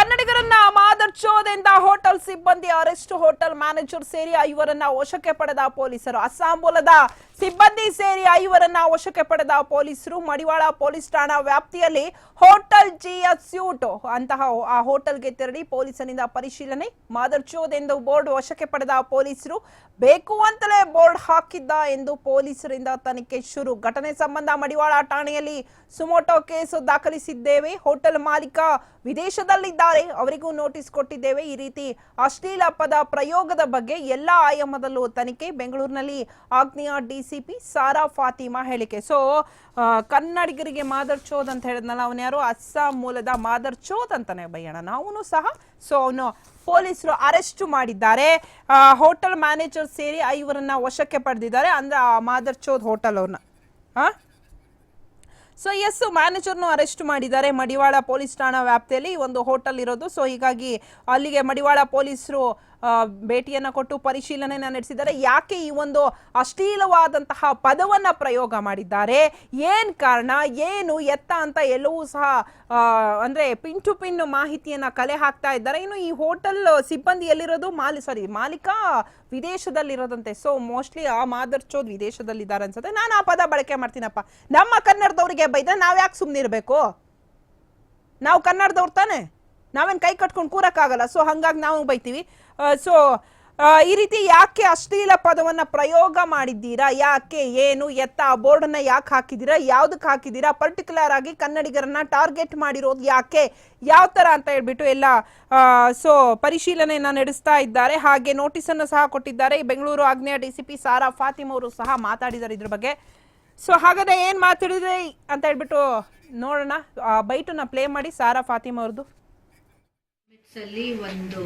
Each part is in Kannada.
ಕನ್ನಡಿಗರನ್ನ ಮಾದರ್ಚೋದಿಂದ ಹೋಟೆಲ್ ಸಿಬ್ಬಂದಿ, ಅರೆಸ್ಟ್ ಹೋಟೆಲ್ ಮ್ಯಾನೇಜರ್ ಸೇರಿ ಐವರನ್ನ ವಶಕ್ಕೆ ಪಡೆದ ಪೊಲೀಸರು. ಅಸ್ಸಾಂ ಮೂಲದ ಸಿಬ್ಬಂದಿ ಸೇರಿ ಐವರನ್ನ ವಶಕ್ಕೆ ಪಡೆದ ಪೊಲೀಸರು. ಮಡಿವಾಳ ಪೊಲೀಸ್ ಠಾಣಾ ವ್ಯಾಪ್ತಿಯಲ್ಲಿ ಹೋಟೆಲ್ ಜಿಎಸ್ ಸ್ಯೂಟ್ ಅಂತಹ ಆ ಹೋಟೆಲ್ಗೆ ತೆರಳಿ ಪೊಲೀಸರಿಂದ ಪರಿಶೀಲನೆ ಮಾದರ್ಚೋದ್ ಎಂದು ಬೋರ್ಡ್ ವಶಕ್ಕೆ ಪಡೆದ ಪೊಲೀಸರು. ಬೇಕು ಅಂತಲೇ ಬೋರ್ಡ್ ಹಾಕಿದ್ದ ಎಂದು ಪೊಲೀಸರಿಂದ ತನಿಖೆ ಶುರು. ಘಟನೆ ಸಂಬಂಧ ಮಡಿವಾಳ ಠಾಣೆಯಲ್ಲಿ ಸುಮೋಟೋ ಕೇಸು ದಾಖಲಿಸಿದ್ದೇವೆ. ಹೋಟೆಲ್ ಮಾಲೀಕ ವಿದೇಶದಲ್ಲಿದ್ದಾರೆ ಅವರಿಗೂ ನೋಟಿಸ್ ಕೊಟ್ಟಿದ್ದೇವೆ. ಈ ರೀತಿ ಅಶ್ಲೀಲ ಪದ ಪ್ರಯೋಗದ ಬಗ್ಗೆ ಎಲ್ಲ ಆಯಾಮದಲ್ಲೂ ತನಿಖೆ. ಬೆಂಗಳೂರಿನಲ್ಲಿ ಆಗ್ನೇಯ ಡಿಸಿಪಿ ಸಾರಾ ಫಾತಿಮಾ ಹೇಳಿಕೆ. ಸೊ ಕನ್ನಡಿಗರಿಗೆ ಮಾದರ್ ಚೋದ್ ಅಂತ ಹೇಳಿದ್ನಲ್ಲ ಅವನು ಯಾರು? ಅಸ್ಸಾಂ ಮೂಲದ ಮಾದರ್ ಚೋದ್ ಅಂತಾನೆ ಬಯ್ಯಣ ನಾವು ಸಹ ಸೊ ಅವನು ಪೊಲೀಸರು ಅರೆಸ್ಟ್ ಮಾಡಿದ್ದಾರೆ. ಹೋಟೆಲ್ ಮ್ಯಾನೇಜರ್ ಸೇರಿ ಐವರನ್ನ ವಶಕ್ಕೆ ಪಡೆದಿದ್ದಾರೆ. ಅಂದ್ರೆ ಆ ಮಾದರ್ ಚೋದ್ ಹೋಟೆಲ್ ಅವ್ರನ್ನ. ಹಾ ಸೊ ಎಸ್ ಮ್ಯಾನೇಜರ್ನು ಅರೆಸ್ಟ್ ಮಾಡಿದ್ದಾರೆ. ಮಡಿವಾಳ ಪೊಲೀಸ್ ಠಾಣಾ ವ್ಯಾಪ್ತಿಯಲ್ಲಿ ಒಂದು ಹೋಟೆಲ್ ಇರೋದು. ಸೊ ಹೀಗಾಗಿ ಅಲ್ಲಿಗೆ ಮಡಿವಾಳ ಪೊಲೀಸರು ಭೇಟಿಯನ್ನ ಕೊಟ್ಟು ಪರಿಶೀಲನೆಯನ್ನ ನಡೆಸಿದ್ದಾರೆ ಯಾಕೆ ಈ ಒಂದು ಅಶ್ಲೀಲವಾದಂತಹ ಪದವನ್ನ ಪ್ರಯೋಗ ಮಾಡಿದ್ದಾರೆ? ಏನ್ ಕಾರಣ? ಏನು ಎತ್ತ ಅಂತ ಎಲ್ಲವೂ ಸಹ ಅಂದ್ರೆ ಪಿನ್ ಟು ಪಿನ್ ಮಾಹಿತಿಯನ್ನ ಕಲೆ ಹಾಕ್ತಾ ಇದ್ದಾರೆ. ಇನ್ನು ಈ ಹೋಟೆಲ್ ಸಿಬ್ಬಂದಿ ಎಲ್ಲಿರೋದು ಮಾಲಿ ಸಾರಿ ಮಾಲೀಕ ವಿದೇಶದಲ್ಲಿರೋದಂತೆ. ಸೊ ಮೋಸ್ಟ್ಲಿ ಆ ಮಾದರ್ಚೋದ್ ವಿದೇಶದಲ್ಲಿದ್ದಾರೆ ಅನ್ಸುತ್ತೆ. ನಾನು ಆ ಪದ ಬಳಕೆ ಮಾಡ್ತೀನಪ್ಪ. ನಮ್ಮ ಕನ್ನಡದವ್ರಿಗೆ ಬೈದ ನಾವ್ ಯಾಕೆ ಸುಮ್ಮನಿರ್ಬೇಕು ನಾವು ಕನ್ನಡದವ್ರು ತಾನೆ? ನಾವೇನ್ ಕೈ ಕಟ್ಕೊಂಡು ಕೂರಕ್ಕಾಗಲ್ಲ. ಸೊ ಹಂಗಾಗಿ ನಾವು ಬೈತೀವಿ. ಸೊ ಈ ರೀತಿ ಯಾಕೆ ಅಶ್ಲೀಲ ಪದವನ್ನ ಪ್ರಯೋಗ ಮಾಡಿದ್ದೀರಾ? ಯಾಕೆ, ಏನು, ಎತ್ತ, ಆ ಬೋರ್ಡನ್ನ ಯಾಕೆ ಹಾಕಿದ್ದೀರಾ? ಯಾವ್ದಕ್ಕೆ ಹಾಕಿದ್ದೀರಾ? ಪರ್ಟಿಕ್ಯುಲರ್ ಆಗಿ ಕನ್ನಡಿಗರನ್ನ ಟಾರ್ಗೆಟ್ ಮಾಡಿರೋದು ಯಾಕೆ? ಯಾವ ತರ ಅಂತ ಹೇಳ್ಬಿಟ್ಟು ಎಲ್ಲ ಸೊ ಪರಿಶೀಲನೆಯನ್ನು ನಡೆಸ್ತಾ ಇದ್ದಾರೆ. ಹಾಗೆ ನೋಟಿಸ್ ಅನ್ನು ಸಹ ಕೊಟ್ಟಿದ್ದಾರೆ. ಬೆಂಗಳೂರು ಆಗ್ನೇಯ ಪಿ ಸಾರಾ ಫಾತಿಮ್ ಅವರು ಸಹ ಮಾತಾಡಿದ್ದಾರೆ ಇದ್ರ ಬಗ್ಗೆ. ಸೊ ಹಾಗಾದ್ರೆ ಏನು ಮಾತಾಡಿದ್ರೆ ಅಂತ ಹೇಳ್ಬಿಟ್ಟು ನೋಡೋಣ. ಬೈಟನ್ನ ಪ್ಲೇ ಮಾಡಿ ಸಾರಾ ಫಾತಿಮ್ ಅವ್ರದ್ದು ಅಲ್ಲಿ ಒಂದು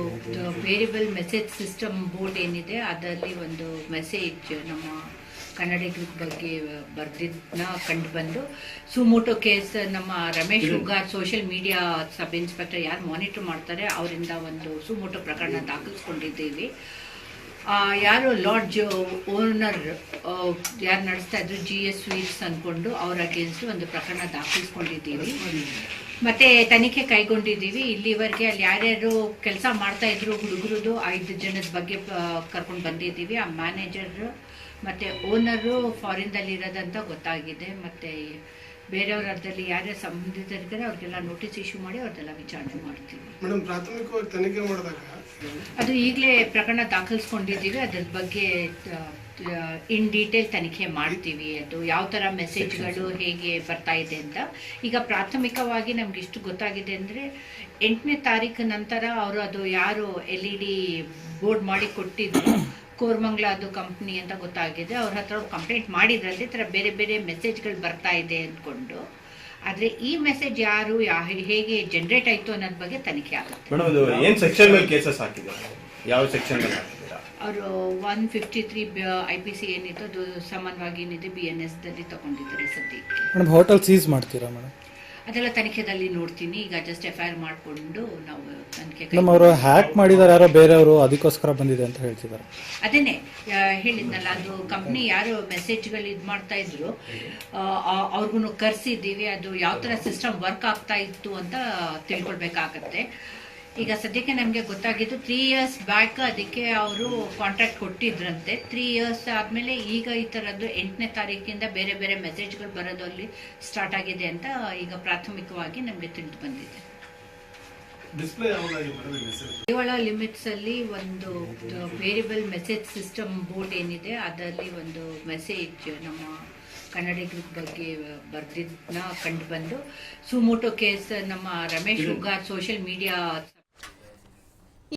ವೇರಿಯಬಲ್ ಮೆಸೇಜ್ ಸಿಸ್ಟಮ್ ಬೋರ್ಡ್ ಏನಿದೆ ಅದರಲ್ಲಿ ಒಂದು ಮೆಸೇಜ್ ನಮ್ಮ ಕನ್ನಡಿಗರ ಬಗ್ಗೆ ಬರೆದಿದ್ದನ್ನ ಕಂಡು ಬಂದು ಸುಮೋಟೋ ಕೇಸ್ ನಮ್ಮ Ramesh Hugar social media sub inspector ಯಾರು ಮಾನಿಟರ್ ಮಾಡ್ತಾರೆ ಅವರಿಂದ ಒಂದು ಸುಮೋಟೋ ಪ್ರಕರಣ ದಾಖಲಿಸ್ಕೊಂಡಿದ್ದೀವಿ. ಯಾರು ಲಾಡ್ಜ್ ಓನರ್ ಯಾರು ನಡೆಸ್ತಾ ಇದ್ರು ಜಿ ಎಸ್ ಸ್ವೀಟ್ಸ್ ಅಂದ್ಕೊಂಡು ಅವ್ರ ಅಗೇನ್ಸ್ಟ್ ಒಂದು ಪ್ರಕರಣ ದಾಖಲಿಸ್ಕೊಂಡಿದ್ದೀವಿ. ಮತ್ತೆ ತನಿಖೆ ಕೈಗೊಂಡಿದ್ದೀವಿ. ಇಲ್ಲಿವರೆಗೆ ಅಲ್ಲಿ ಯಾರ್ಯಾರು ಕೆಲಸ ಮಾಡ್ತಾ ಇದ್ರು, ಹುಡುಗರದು, ಐದು ಜನದ ಬಗ್ಗೆ ಕರ್ಕೊಂಡು ಬಂದಿದ್ದೀವಿ. ಆ ಮ್ಯಾನೇಜರ್ ಮತ್ತೆ ಓನರು ಫಾರಿನ್ದಲ್ಲಿ ಇರೋದಂತ ಗೊತ್ತಾಗಿದೆ. ಮತ್ತೆ ಬೇರೆಯವ್ರ ಅದ್ರಲ್ಲಿ ಯಾರ್ಯಾರು ಸಂಬಂಧಿತರಿದ್ದಾರೆ ಅವ್ರಿಗೆಲ್ಲ ನೋಟಿಸ್ ಇಶ್ಯೂ ಮಾಡಿ ಅವ್ರದ್ದೆಲ್ಲ ವಿಚಾರಣೆ ಮಾಡ್ತೀವಿ. ಮೇಡಮ್ ಪ್ರಾಥಮಿಕವಾಗಿ ತನಿಖೆ ಮಾಡಿದಾಗ ಅದು ಈಗಲೇ ಪ್ರಕರಣ ದಾಖಲಿಸ್ಕೊಂಡಿದ್ದೀವಿ. ಅದ್ರ ಬಗ್ಗೆ ಇನ್ ಡೀಟೇಲ್ ತನಿಖೆ ಮಾಡ್ತೀವಿ. ಅದು ಯಾವ ಥರ ಮೆಸೇಜ್ಗಳು ಹೇಗೆ ಬರ್ತಾ ಇದೆ ಅಂತ. ಈಗ ಪ್ರಾಥಮಿಕವಾಗಿ ನಮ್ಗೆ ಇಷ್ಟು ಗೊತ್ತಾಗಿದೆ ಅಂದರೆ ಎಂಟನೇ ತಾರೀಕು ನಂತರ ಅವರು ಅದು ಯಾರು ಎಲ್ ಇ ಡಿ ಬೋರ್ಡ್ ಮಾಡಿ ಕೊಟ್ಟಿದ್ರು ಕೋರ್ಮಂಗ್ಲ ಅದು ಕಂಪ್ನಿ ಅಂತ ಗೊತ್ತಾಗಿದೆ. ಅವ್ರ ಹತ್ರ ಕಂಪ್ಲೇಂಟ್ ಮಾಡಿದ್ರಲ್ಲಿ ಈ ಥರ ಬೇರೆ ಬೇರೆ ಮೆಸೇಜ್ಗಳು ಬರ್ತಾ ಇದೆ ಅಂದ್ಕೊಂಡು. ಆದರೆ ಈ ಮೆಸೇಜ್ ಯಾರು ಯಾ ಹೇಗೆ ಜನರೇಟ್ ಆಯಿತು ಅನ್ನೋದ್ರ ಬಗ್ಗೆ ತನಿಖೆ ಆಗುತ್ತೆ. ಮೇಡಮ್ ಇದು ಏನ್ ಸೆಕ್ಷನ್ ಮೇಲೆ ಕೇಸಸ್ ಹಾಕಿದ್ದಾರೆ ಯಾವ ಸೆಕ್ಷನ್ ಅವರು one fifty three I P C ಏನಿತ್ತು ಅದು ಸಾಮಾನ್ಯವಾಗಿ ಏನಿದೆ ಬಿ ಎನ್ ಎಸ್ ದಲ್ಲಿ ತಗೊಂಡಿದ್ದಾರೆ ಸದ್ಯಕ್ಕೆ. ಮೇಡಮ್ ಹೋಟೆಲ್ ಸೀಸ್ ಮಾಡ್ತೀರಾ ಮೇಡಮ್? ಅದೆಲ್ಲ ತನಿಖೆದಲ್ಲಿ ನೋಡ್ತೀನಿ. ಈಗ ಜಸ್ಟ್ ಎಫ್ ಐ ಆರ್ ಮಾಡಿಕೊಂಡು ನಾವು ತನಿಖೆ ಮೇಡಮ್ ಅವರು ಹ್ಯಾಕ್ ಮಾಡಿದ್ದಾರೆ ಯಾರೋ ಬೇರೆಯವರು ಅದಕ್ಕೋಸ್ಕರ ಬಂದಿದೆ ಅಂತ ಹೇಳ್ತಿದ್ದಾರೆ ಅದೇನೆ ಹೇಳಿದ್ನಲ್ಲ ಅದು ಕಂಪ್ನಿ ಯಾರು ಮೆಸೇಜ್ಗಳು ಇದು ಮಾಡ್ತಾ ಇದ್ರು. ಅವ್ರಿಗೂ ಕರೆಸಿದ್ದೀವಿ ಅದು ಯಾವ ಥರ ಸಿಸ್ಟಮ್ ವರ್ಕ್ ಆಗ್ತಾ ಇತ್ತು ಅಂತ ತಿಳ್ಕೊಳ್ಬೇಕಾಗತ್ತೆ. ಈಗ ಸದ್ಯಕ್ಕೆ ನಮಗೆ ಗೊತ್ತಾಗಿದ್ದು ತ್ರೀ ಇಯರ್ಸ್ ಬ್ಯಾಕ್ ಅದಕ್ಕೆ ಅವರು ಕಾಂಟ್ರಾಕ್ಟ್ ಕೊಟ್ಟಿದ್ರಂತೆ. ತ್ರೀ ಇಯರ್ಸ್ ಆದಮೇಲೆ ಈಗ ಈ ಥರದ್ದು ಎಂಟನೇ ತಾರೀಕಿಂದ ಬೇರೆ ಬೇರೆ ಮೆಸೇಜ್ಗಳು ಬರೋದು ಅಲ್ಲಿ ಸ್ಟಾರ್ಟ್ ಆಗಿದೆ ಅಂತ ಈಗ ಪ್ರಾಥಮಿಕವಾಗಿ ನಮಗೆ ತಿಳಿದು ಬಂದಿದೆ. ಕೇವಲ ಲಿಮಿಟ್ಸ್ ಅಲ್ಲಿ ಒಂದು ವೇರಿಯಬಲ್ ಮೆಸೇಜ್ ಸಿಸ್ಟಮ್ ಬೋರ್ಡ್ ಏನಿದೆ ಅದರಲ್ಲಿ ಒಂದು ಮೆಸೇಜ್ ನಮ್ಮ ಕನ್ನಡಿಗರ ಬಗ್ಗೆ ಬರೆದಿದ್ದನ್ನ ಕಂಡು ಬಂದು ಸುಮೋಟೋ ಕೇಸ್ ನಮ್ಮ ರಮೇಶ್ ಉಗಾರ್ ಸೋಷಿಯಲ್ ಮೀಡಿಯಾ